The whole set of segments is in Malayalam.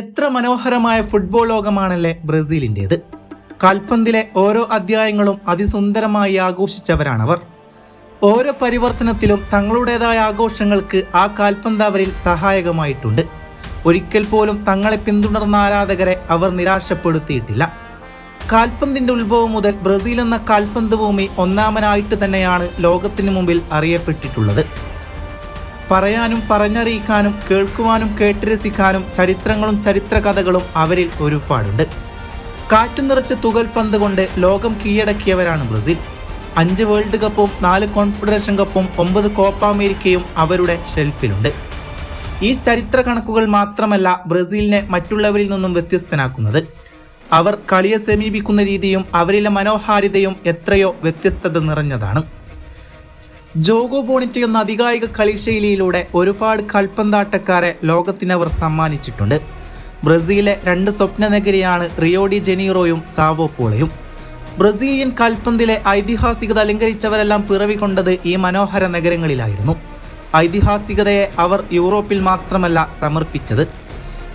എത്ര മനോഹരമായ ഫുട്ബോൾ ലോകമാണല്ലേ ബ്രസീലിന്റേത്. കാൽപന്തിലെ ഓരോ അധ്യായങ്ങളും അതിസുന്ദരമായി ആഘോഷിച്ചവരാണവർ. ഓരോ പരിവർത്തനത്തിലും തങ്ങളുടേതായ ആഘോഷങ്ങൾക്ക് ആ കാൽപന്ത് അവരിൽ സഹായകമായിട്ടുണ്ട്. ഒരിക്കൽ പോലും തങ്ങളെ പിന്തുടർന്ന ആരാധകരെ അവർ നിരാശപ്പെടുത്തിയിട്ടില്ല. കാൽപന്തിന്റെ ഉത്ഭവം മുതൽ ബ്രസീൽ എന്ന കാൽപന്ത് ഭൂമി ഒന്നാമനായിട്ട് തന്നെയാണ് ലോകത്തിനു മുമ്പിൽ അറിയപ്പെട്ടിട്ടുള്ളത്. പറയാനും പറഞ്ഞറിയിക്കാനും കേൾക്കുവാനും കേട്ടുരസിക്കാനും ചരിത്രങ്ങളും ചരിത്രകഥകളും അവരിൽ ഒരുപാടുണ്ട്. കാറ്റു നിറച്ച തുകൽ പന്ത് കൊണ്ട് ലോകം കീഴടക്കിയവരാണ് ബ്രസീൽ. അഞ്ച് വേൾഡ് കപ്പും നാല് കോൺഫെഡറേഷൻ കപ്പും ഒമ്പത് കോപ്പ അമേരിക്കയും അവരുടെ ഷെൽഫിലുണ്ട്. ഈ ചരിത്ര കണക്കുകൾ മാത്രമല്ല ബ്രസീലിനെ മറ്റുള്ളവരിൽ നിന്നും വ്യത്യസ്തനാക്കുന്നത്. അവർ കളിയെ സമീപിക്കുന്ന രീതിയും അവരിലെ മനോഹാരിതയും എത്രയോ വ്യത്യസ്തത നിറഞ്ഞതാണ്. ജോഗോ ബോണിറ്റ് എന്ന അധികായിക കളിശൈലിയിലൂടെ ഒരുപാട് കൽപ്പന്താട്ടക്കാരെ ലോകത്തിനവർ സമ്മാനിച്ചിട്ടുണ്ട്. ബ്രസീലിലെ രണ്ട് സ്വപ്ന നഗരിയാണ് റിയോഡി ജെനീറോയും ജനീറോയും സാവോ പോളയും. ബ്രസീലിയൻ കൽപ്പന്തിലെ ഐതിഹാസികത അലങ്കരിച്ചവരെല്ലാം പിറവികൊണ്ടത് ഈ മനോഹര നഗരങ്ങളിലായിരുന്നു. ഐതിഹാസികതയെ അവർ യൂറോപ്പിൽ മാത്രമല്ല സമർപ്പിച്ചത്.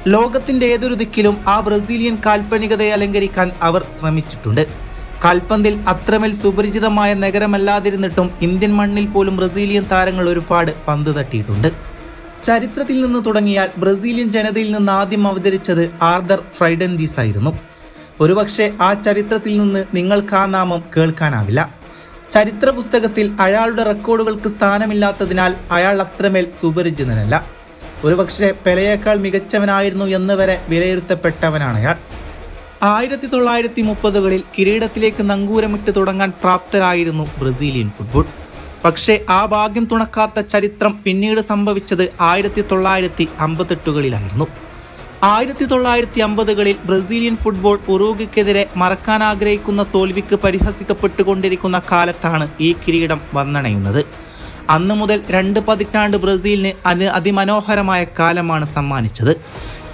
ലോകത്തിന്റെ ഏതൊരു ദിക്കിലും ആ ബ്രസീലിയൻ കാൽപ്പനികതയെ അലങ്കരിക്കാൻ അവർ ശ്രമിച്ചിട്ടുണ്ട്. കാൽപന്തിൽ അത്രമേൽ സുപരിചിതമായ നഗരമല്ലാതിരുന്നിട്ടും ഇന്ത്യൻ മണ്ണിൽ പോലും ബ്രസീലിയൻ താരങ്ങൾ ഒരുപാട് പന്ത് തട്ടിയിട്ടുണ്ട്. ചരിത്രത്തിൽ നിന്ന് തുടങ്ങിയാൽ ബ്രസീലിയൻ ജനതയിൽ നിന്ന് ആദ്യം അവതരിച്ചത് ആർദർ ഫ്രൈഡൻഡീസ് ആയിരുന്നു. ഒരുപക്ഷെ ആ ചരിത്രത്തിൽ നിന്ന് നിങ്ങൾക്ക് ആ നാമം കേൾക്കാനാവില്ല. ചരിത്ര പുസ്തകത്തിൽ അയാളുടെ റെക്കോർഡുകൾക്ക് സ്ഥാനമില്ലാത്തതിനാൽ അയാൾ അത്രമേൽ സുപരിചിതനല്ല. ഒരുപക്ഷെ പെലയേക്കാൾ മികച്ചവനായിരുന്നു എന്ന് വരെ വിലയിരുത്തപ്പെട്ടവനാണ് അയാൾ. ആയിരത്തി തൊള്ളായിരത്തി മുപ്പതുകളിൽ കിരീടത്തിലേക്ക് നങ്കൂരമിട്ട് തുടങ്ങാൻ പ്രാപ്തരായിരുന്നു ബ്രസീലിയൻ ഫുട്ബോൾ. പക്ഷേ ആ ഭാഗ്യം തുണക്കാത്ത ചരിത്രം പിന്നീട് സംഭവിച്ചത് ആയിരത്തി തൊള്ളായിരത്തി അമ്പത്തെട്ടുകളിലായിരുന്നു ആയിരത്തി തൊള്ളായിരത്തി അമ്പതുകളിൽ ബ്രസീലിയൻ ഫുട്ബോൾ ഉറൂഗയ്ക്കെതിരെ മറക്കാൻ ആഗ്രഹിക്കുന്ന തോൽവിക്ക് പരിഹസിക്കപ്പെട്ടുകൊണ്ടിരിക്കുന്ന കാലത്താണ് ഈ കിരീടം വന്നണയുന്നത്. അന്നു മുതൽ രണ്ട് പതിറ്റാണ്ട് ബ്രസീലിന് അതിമനോഹരമായ കാലമാണ് സമ്മാനിച്ചത്.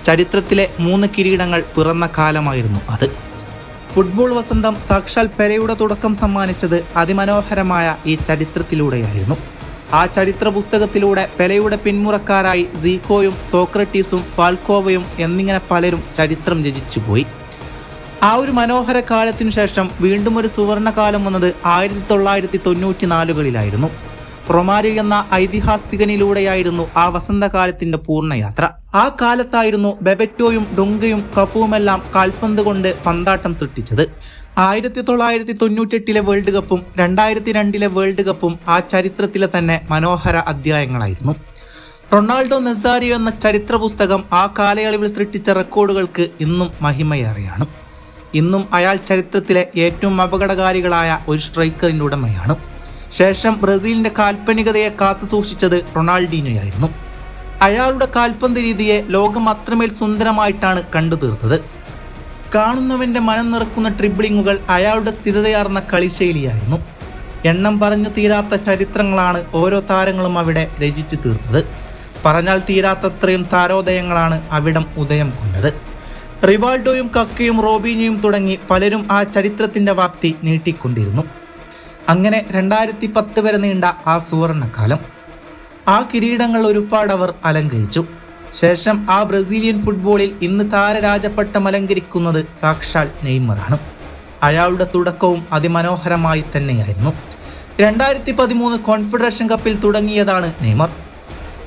ചരിത്രത്തിലെ മൂന്ന് കിരീടങ്ങൾ പിറന്ന കാലമായിരുന്നു അത്. ഫുട്ബോൾ വസന്തം സാക്ഷാൽ പെരയുടെ തുടക്കം സമ്മാനിച്ചത് അതിമനോഹരമായ ഈ ചരിത്രത്തിലൂടെയായിരുന്നു. ആ ചരിത്ര പുസ്തകത്തിലൂടെ പെലയുടെ പിന്മുറക്കാരായി സീക്കോയും സോക്രട്ടീസും ഫാൽക്കോവയും എന്നിങ്ങനെ പലരും ചരിത്രം രചിച്ചുപോയി ആ ഒരു മനോഹര കാലത്തിനു ശേഷം വീണ്ടും ഒരു സുവർണകാലം വന്നത് ആയിരത്തി തൊള്ളായിരത്തി തൊണ്ണൂറ്റി നാലുകളിലായിരുന്നു റൊമാരി എന്ന ഐതിഹാസികനിലൂടെയായിരുന്നു ആ വസന്തകാലത്തിന്റെ പൂർണയാത്ര. ആ കാലത്തായിരുന്നു ബെബറ്റോയും ഡുങ്കയും കഫുവുമെല്ലാം കാൽപന്ത് കൊണ്ട് പന്താട്ടം സൃഷ്ടിച്ചത്. ആയിരത്തി തൊള്ളായിരത്തി തൊണ്ണൂറ്റെട്ടിലെ വേൾഡ് കപ്പും രണ്ടായിരത്തി രണ്ടിലെ വേൾഡ് കപ്പും ആ ചരിത്രത്തിലെ തന്നെ മനോഹര അധ്യായങ്ങളായിരുന്നു. റൊണാൾഡോ നെസാരി എന്ന ചരിത്ര പുസ്തകം ആ കാലയളവിൽ സൃഷ്ടിച്ച റെക്കോർഡുകൾക്ക് ഇന്നും മഹിമയേറെയാണ്. ഇന്നും അയാൾ ചരിത്രത്തിലെ ഏറ്റവും അപകടകാരികളായ ഒരു സ്ട്രൈക്കറിന്റെ ഉടമയാണ്. ശേഷം ബ്രസീലിന്റെ കാൽപ്പനികതയെ കാത്തു സൂക്ഷിച്ചത് റൊണാൾഡീനോയായിരുന്നു അയാളുടെ കാൽപന്ത് രീതിയെ ലോകം അത്രമേൽ സുന്ദരമായിട്ടാണ് കണ്ടു തീർത്തത്. കാണുന്നവന്റെ മനം നിറക്കുന്ന ട്രിബിളിങ്ങുകൾ അയാളുടെ സ്ഥിരതയാർന്ന കളിശൈലിയായിരുന്നു. എണ്ണം പറഞ്ഞു തീരാത്ത ചരിത്രങ്ങളാണ് ഓരോ താരങ്ങളും അവിടെ രചിച്ചു തീർത്തത്. പറഞ്ഞാൽ തീരാത്തത്രയും താരോദയങ്ങളാണ് അവിടം ഉദയം കൊണ്ടത്. റിവാൾഡോയും കക്കയും റോബീനിയും തുടങ്ങി പലരും ആ ചരിത്രത്തിന്റെ വ്യാപ്തി നീട്ടിക്കൊണ്ടിരുന്നു. അങ്ങനെ രണ്ടായിരത്തി പത്ത് വരെ നീണ്ട ആ സുവർണകാലം ആ കിരീടങ്ങൾ ഒരുപാട് അവർ അലങ്കരിച്ചു. ശേഷം ആ ബ്രസീലിയൻ ഫുട്ബോളിൽ ഇന്ന് താരരാജപ്പെട്ടം അലങ്കരിക്കുന്നത് സാക്ഷാൽ നെയ്മറാണ്. അയാളുടെ തുടക്കവും അതിമനോഹരമായി തന്നെയായിരുന്നു. രണ്ടായിരത്തി പതിമൂന്ന് കോൺഫെഡറേഷൻ കപ്പിൽ തുടങ്ങിയതാണ് നെയ്മർ.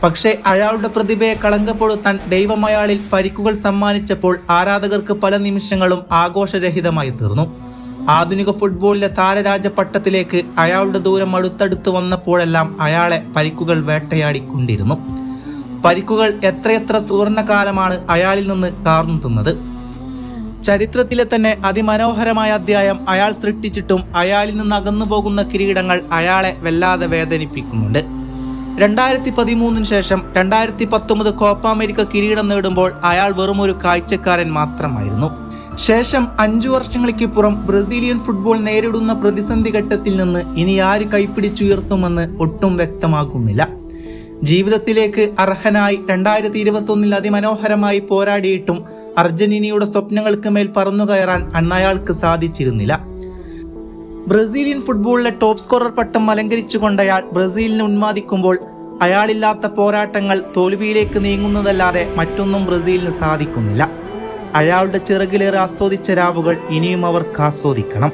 പക്ഷേ അയാളുടെ പ്രതിഭയെ കളങ്കപ്പെടുത്താൻ ദൈവം അയാളിൽ പരിക്കുകൾ സമ്മാനിച്ചപ്പോൾ ആരാധകർക്ക് പല നിമിഷങ്ങളും ആഘോഷരഹിതമായി തീർന്നു. ആധുനിക ഫുട്ബോളിലെ താരരാജ പട്ടത്തിലേക്ക് അയാളുടെ ദൂരം അടുത്തടുത്ത് വന്നപ്പോഴെല്ലാം അയാളെ പരിക്കുകൾ വേട്ടയാടിക്കൊണ്ടിരുന്നു. പരിക്കുകൾ എത്രയെത്ര സുവർണകാലമാണ് അയാളിൽ നിന്ന് കാർന്നു തിന്നത്. ചരിത്രത്തിലെ തന്നെ അതിമനോഹരമായ അധ്യായം അയാൾ സൃഷ്ടിച്ചിട്ടും അയാളിൽ നിന്ന് അകന്നു പോകുന്ന കിരീടങ്ങൾ അയാളെ വല്ലാതെ വേദനിപ്പിക്കുന്നുണ്ട്. രണ്ടായിരത്തി പതിമൂന്നിന് ശേഷം രണ്ടായിരത്തി പത്തൊമ്പത് കോപ്പ അമേരിക്ക കിരീടം നേടുമ്പോൾ അയാൾ വെറും ഒരു കാഴ്ചക്കാരൻ മാത്രമായിരുന്നു. ശേഷം അഞ്ചു വർഷങ്ങൾക്കിപ്പുറം ബ്രസീലിയൻ ഫുട്ബോൾ നേരിടുന്ന പ്രതിസന്ധി ഘട്ടത്തിൽ നിന്ന് ഇനി ആര് കൈപ്പിടിച്ചുയർത്തുമെന്ന് ഒട്ടും വ്യക്തമാക്കുന്നില്ല. ജീവിതത്തിലേക്ക് അർഹനായി രണ്ടായിരത്തി ഇരുപത്തൊന്നിൽ അതിമനോഹരമായി പോരാടിയിട്ടും അർജന്റീനയുടെ സ്വപ്നങ്ങൾക്ക് മേൽ പറന്നു കയറാൻ അന്നയാൾക്ക് സാധിച്ചിരുന്നില്ല. ബ്രസീലിയൻ ഫുട്ബോളിലെ ടോപ്പ് സ്കോറർ പട്ടം അലങ്കരിച്ചുകൊണ്ടയാൾ ബ്രസീലിനെ ഉന്മാദിക്കുമ്പോൾ അയാളില്ലാത്ത പോരാട്ടങ്ങൾ തോൽവിയിലേക്ക് നീങ്ങുന്നതല്ലാതെ മറ്റൊന്നും ബ്രസീലിന് സാധിക്കുന്നില്ല. അയാളുടെ ചിറകിലേറെ ആസ്വദിച്ച രാവുകൾ ഇനിയും അവർക്ക് ആസ്വദിക്കണം.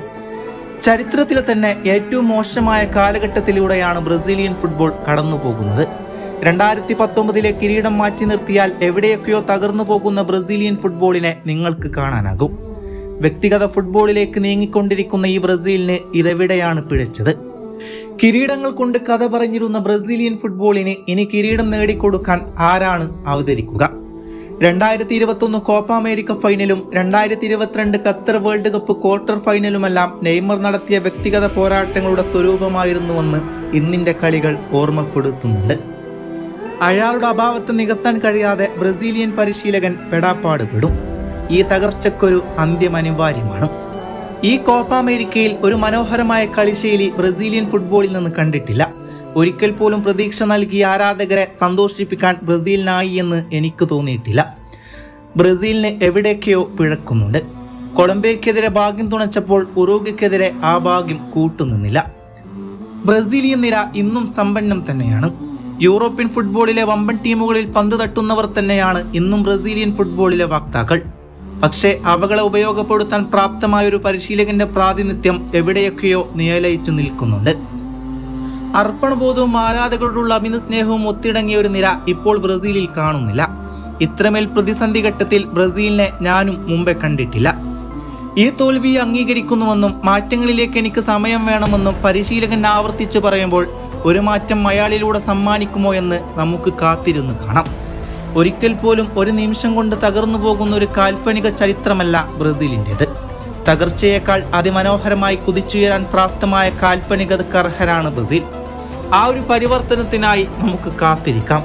ചരിത്രത്തിൽ തന്നെ ഏറ്റവും മോശമായ കാലഘട്ടത്തിലൂടെയാണ് ബ്രസീലിയൻ ഫുട്ബോൾ കടന്നു പോകുന്നത് രണ്ടായിരത്തി പത്തൊമ്പതിലെ കിരീടം മാറ്റി നിർത്തിയാൽ എവിടെയൊക്കെയോ തകർന്നു പോകുന്ന ബ്രസീലിയൻ ഫുട്ബോളിനെ നിങ്ങൾക്ക് കാണാനാകും. വ്യക്തിഗത ഫുട്ബോളിലേക്ക് നീങ്ങിക്കൊണ്ടിരിക്കുന്ന ഈ ബ്രസീലിന് ഇതെവിടെയാണ് പിഴച്ചത്? കിരീടങ്ങൾ കൊണ്ട് കഥ പറഞ്ഞിരുന്ന ബ്രസീലിയൻ ഫുട്ബോളിന് ഇനി കിരീടം നേടിക്കൊടുക്കാൻ ആരാണ് അവതരിക്കുക? രണ്ടായിരത്തി ഇരുപത്തൊന്ന് കോപ്പ അമേരിക്ക ഫൈനലും രണ്ടായിരത്തി ഇരുപത്തിരണ്ട് ഖത്തർ വേൾഡ് കപ്പ് ക്വാർട്ടർ ഫൈനലുമെല്ലാം നെയ്മർ നടത്തിയ വ്യക്തിഗത പോരാട്ടങ്ങളുടെ സ്വരൂപമായിരുന്നുവെന്ന് ഇന്നിന്റെ കളികൾ ഓർമ്മപ്പെടുത്തുന്നുണ്ട്. അയാളുടെ അഭാവത്തെ നികത്താൻ കഴിയാതെ ബ്രസീലിയൻ പരിശീലകൻ പെടാപ്പാട് പെടും ഈ തകർച്ചക്കൊരു അന്ത്യം അനിവാര്യമാണ് ഈ കോപ്പ അമേരിക്കയിൽ ഒരു മനോഹരമായ കളിശൈലി ബ്രസീലിയൻ ഫുട്ബോളിൽ നിന്ന് കണ്ടിട്ടില്ല. ഒരിക്കൽ പോലും പ്രതീക്ഷ നൽകി ആരാധകരെ സന്തോഷിപ്പിക്കാൻ ബ്രസീലിനായി എന്ന് എനിക്ക് തോന്നിയിട്ടില്ല. ബ്രസീലിന് എവിടേക്കെയോ പിഴക്കുന്നുണ്ട്. കൊളംബിയക്കെതിരെ ഭാഗ്യം തുണച്ചപ്പോൾ ഉറുഗയ്ക്കെതിരെ ആ ഭാഗ്യം കൂട്ടുനിന്നില്ല. ബ്രസീലിയൻ നിര ഇന്നും സമ്പന്നം തന്നെയാണ്. യൂറോപ്യൻ ഫുട്ബോളിലെ വമ്പൻ ടീമുകളിൽ പന്ത് തട്ടുന്നവർ തന്നെയാണ് ഇന്നും ബ്രസീലിയൻ ഫുട്ബോളിലെ വക്താക്കൾ. പക്ഷേ അവകളെ ഉപയോഗപ്പെടുത്താൻ പ്രാപ്തമായ ഒരു പരിശീലകന്റെ പ്രാതിനിധ്യം എവിടെയൊക്കെയോ നിയലയിച്ചു നിൽക്കുന്നുണ്ട്. അർപ്പണബോധവും ആരാധകരോടുള്ള അമിത സ്നേഹവും ഒത്തിടങ്ങിയ ഒരു നിര ഇപ്പോൾ ബ്രസീലിൽ കാണുന്നില്ല. ഇത്രമേൽ പ്രതിസന്ധി ഘട്ടത്തിൽ ബ്രസീലിനെ ഞാനും മുമ്പേ കണ്ടിട്ടില്ല. ഈ തോൽവി അംഗീകരിക്കുന്നുവെന്നും മാറ്റങ്ങളിലേക്ക് എനിക്ക് സമയം വേണമെന്നും പരിശീലകൻ ആവർത്തിച്ചു പറയുമ്പോൾ ഒരു മാറ്റം അയാളിലൂടെ സമ്മാനിക്കുമോ എന്ന് നമുക്ക് കാത്തിരുന്ന് കാണാം. ഒരിക്കൽ പോലും ഒരു നിമിഷം കൊണ്ട് തകർന്നു പോകുന്ന ഒരു കാൽപ്പനിക ചരിത്രമല്ല ബ്രസീലിന്റെത്. തകർച്ചയേക്കാൾ അതിമനോഹരമായി കുതിച്ചുയരാൻ പ്രാപ്തമായ കാൽപ്പനികതക്കർഹരാണ് ബ്രസീൽ. ആ ഒരു പരിവർത്തനത്തിനായി നമുക്ക് കാത്തിരിക്കാം.